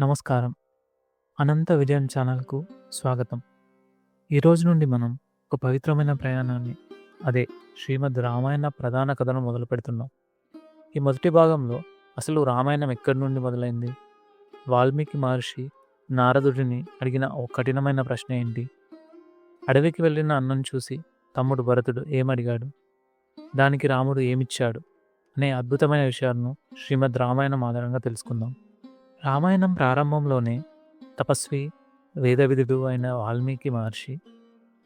నమస్కారం. అనంత విజయం ఛానల్కు స్వాగతం. ఈరోజు నుండి మనం ఒక పవిత్రమైన ప్రయాణాన్ని అదే శ్రీమద్ రామాయణ ప్రధాన కథను మొదలు పెడుతున్నాం. ఈ మొదటి భాగంలో అసలు రామాయణం ఎక్కడి నుండి మొదలైంది? వాల్మీకి మహర్షి నారదుడిని అడిగిన ఓ కఠినమైన ప్రశ్న ఏంటి? అడవికి వెళ్ళిన అన్నం చూసి తమ్ముడు భరతుడు ఏమడిగాడు? దానికి రాముడు ఏమిచ్చాడు? అనే అద్భుతమైన విషయాలను శ్రీమద్ రామాయణం ఆధారంగా తెలుసుకుందాం. రామాయణం ప్రారంభంలోనే తపస్వి వేదవిధుడు అయిన వాల్మీకి మహర్షి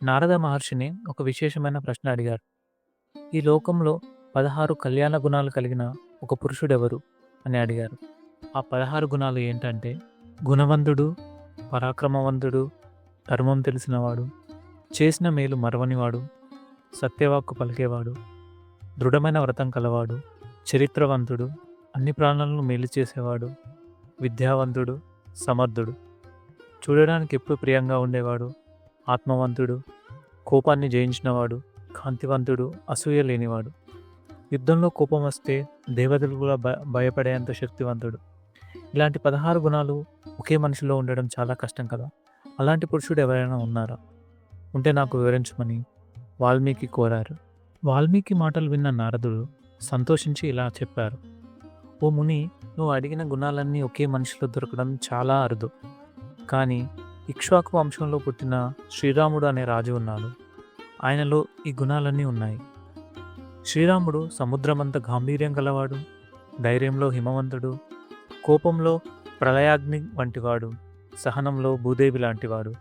నారద మహర్షిని ఒక విశేషమైన ప్రశ్న అడిగారు. ఈ లోకంలో పదహారు కళ్యాణ గుణాలు కలిగిన ఒక పురుషుడెవరు? అని అడిగారు. ఆ పదహారు గుణాలు ఏంటంటే గుణవంతుడు పరాక్రమవంతుడు ధర్మం తెలిసినవాడు చేసిన మేలు మరవనివాడు సత్యవాక్కు పలికేవాడు దృఢమైన వ్రతం కలవాడు చరిత్రవంతుడు అన్ని ప్రాణాలను మేలు చేసేవాడు విద్యావంతుడు సమర్థుడు. చూడడానికి ఎప్పుడు ప్రియంగా ఉండేవాడు ఆత్మవంతుడు కోపాన్ని జయించినవాడు కాంతివంతుడు అసూయ లేనివాడు. యుద్ధంలో కోపం వస్తే దేవతలు కూడా భ భయపడేంత శక్తివంతుడు. ఇలాంటి పదహారు గుణాలు ఒకే మనిషిలో ఉండడం చాలా కష్టం కదా. అలాంటి పురుషుడు ఎవరైనా ఉన్నారా? ఉంటే నాకు వివరించమని వాల్మీకి కోరారు. వాల్మీకి మాటలు విన్న నారదుడు సంతోషించి ఇలా చెప్పారు. ఓ ముని నువ్వు అడిగిన గుణాలన్నీ ఒకే మనిషిలో దొరకడం చాలా అరుదు. కానీ ఇక్ష్వాకు వంశంలో పుట్టిన శ్రీరాముడు అనే రాజు ఉన్నాడు. ఆయనలో ఈ గుణాలన్నీ ఉన్నాయి. శ్రీరాముడు సముద్రమంత గాంభీర్యం గలవాడు ధైర్యంలో హిమవంతుడు కోపంలో ప్రళయాగ్ని వంటివాడు సహనంలో భూదేవి లాంటివాడు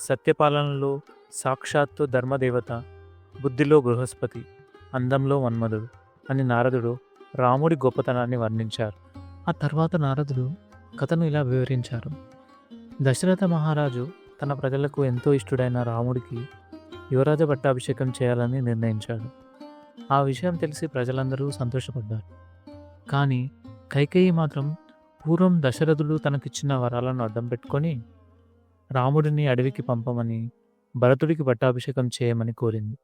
సత్యపాలనలో సాక్షాత్తు ధర్మదేవత బుద్ధిలో బృహస్పతి అందంలో మన్మధుడు అని నారదుడు రాముడి గొప్పతనాన్ని వర్ణించారు. ఆ తర్వాత నారదుడు కథను ఇలా వివరించారు. దశరథ మహారాజు తన ప్రజలకు ఎంతో ఇష్టడైన రాముడికి యువరాజ పట్టాభిషేకం చేయాలని నిర్ణయించాడు. ఆ విషయం తెలిసి ప్రజలందరూ సంతోషపడ్డారు. కానీ కైకేయి మాత్రం పూర్వం దశరథుడు తనకిచ్చిన వరాలను అడ్డం పెట్టుకొని రాముడిని అడవికి పంపమని భరతుడికి పట్టాభిషేకం చేయమని కోరింది.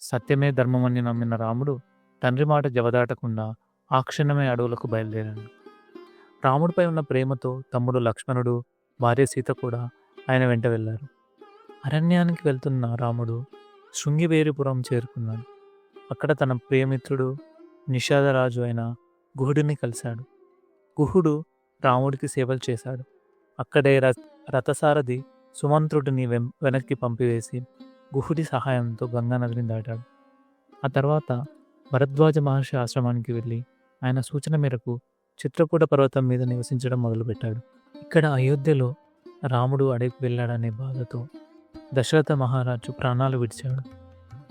సత్యమే ధర్మమని నమ్మిన రాముడు తండ్రి మాట జవదాటకుండా ఆ క్షణమే అడవులకు బయలుదేరాడు రాముడిపై ఉన్న ప్రేమతో తమ్ముడు లక్ష్మణుడు భార్య సీత కూడా ఆయన వెంట వెళ్ళారు. అరణ్యానికి వెళ్తున్న రాముడు శృంగివేరిపురం చేరుకున్నాడు. అక్కడ తన ప్రియమిత్రుడు నిషాదరాజు అయిన గుహుడిని కలిశాడు. గుహుడు రాముడికి సేవలు చేశాడు. అక్కడే ర రథసారథి సుమంత్రుడిని వెం వెనక్కి పంపివేసి గుహుడి సహాయంతో గంగానదిని దాటాడు. ఆ తర్వాత భరద్వాజ మహర్షి ఆశ్రమానికి వెళ్ళి ఆయన సూచన మేరకు చిత్రకూట పర్వతం మీద నివసించడం మొదలుపెట్టాడు. ఇక్కడ అయోధ్యలో రాముడు అడవికి వెళ్ళాడనే బాధతో దశరథ మహారాజు ప్రాణాలు విడిచాడు.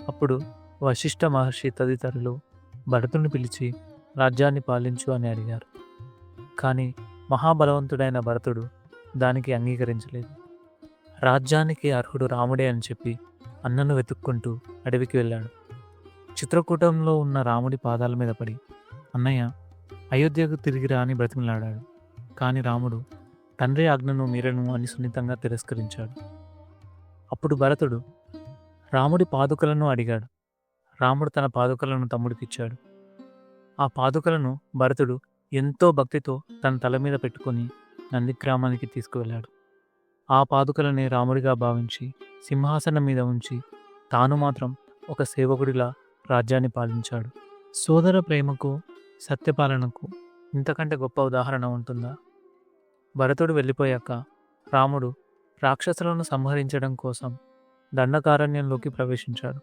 అప్పుడు వశిష్ఠ మహర్షి తదితరులు భరతుని పిలిచి రాజ్యాన్ని పాలించు అని అడిగారు. కానీ మహాబలవంతుడైన భరతుడు దానికి అంగీకరించలేదు. రాజ్యానికి అర్హుడు రాముడే అని చెప్పి అన్నను వెతుక్కుంటూ అడవికి వెళ్ళాడు. చిత్రకూటంలో ఉన్న రాముడి పాదాల మీద పడి అన్నయ్య అయోధ్యకు తిరిగి రాని బ్రతిమలాడాడు. కానీ రాముడు తండ్రి ఆజ్ఞను మీరను అని సున్నితంగా తిరస్కరించాడు. అప్పుడు భరతుడు రాముడి పాదుకలను అడిగాడు. రాముడు తన పాదుకలను తమ్ముడికిచ్చాడు. ఆ పాదుకలను భరతుడు ఎంతో భక్తితో తన తల మీద పెట్టుకొని నందిగ్రామానికి తీసుకువెళ్ళాడు. ఆ పాదుకలనే రాముడిగా భావించి సింహాసనం మీద ఉంచి తాను మాత్రం ఒక సేవకుడిలా రాజ్యాన్ని పాలించాడు. సోదర ప్రేమకు సత్యపాలనకు ఇంతకంటే గొప్ప ఉదాహరణ ఉంటుందా? భరతుడు వెళ్ళిపోయాక రాముడు రాక్షసులను సంహరించడం కోసం దండకారణ్యంలోకి ప్రవేశించాడు.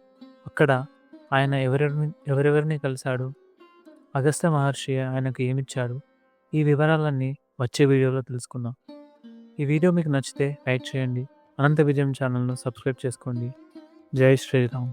అక్కడ ఆయన ఎవరెవరిని ఎవరెవరిని కలిశాడు? అగస్త్య మహర్షి ఆయనకు ఏమిచ్చాడు? ఈ వివరాలన్నీ వచ్చే వీడియోలో తెలుసుకుందాం. ఈ వీడియో మీకు నచ్చితే లైక్ చేయండి. అనంత విజయం ఛానల్ను సబ్స్క్రైబ్ చేసుకోండి. జై శ్రీరామ్.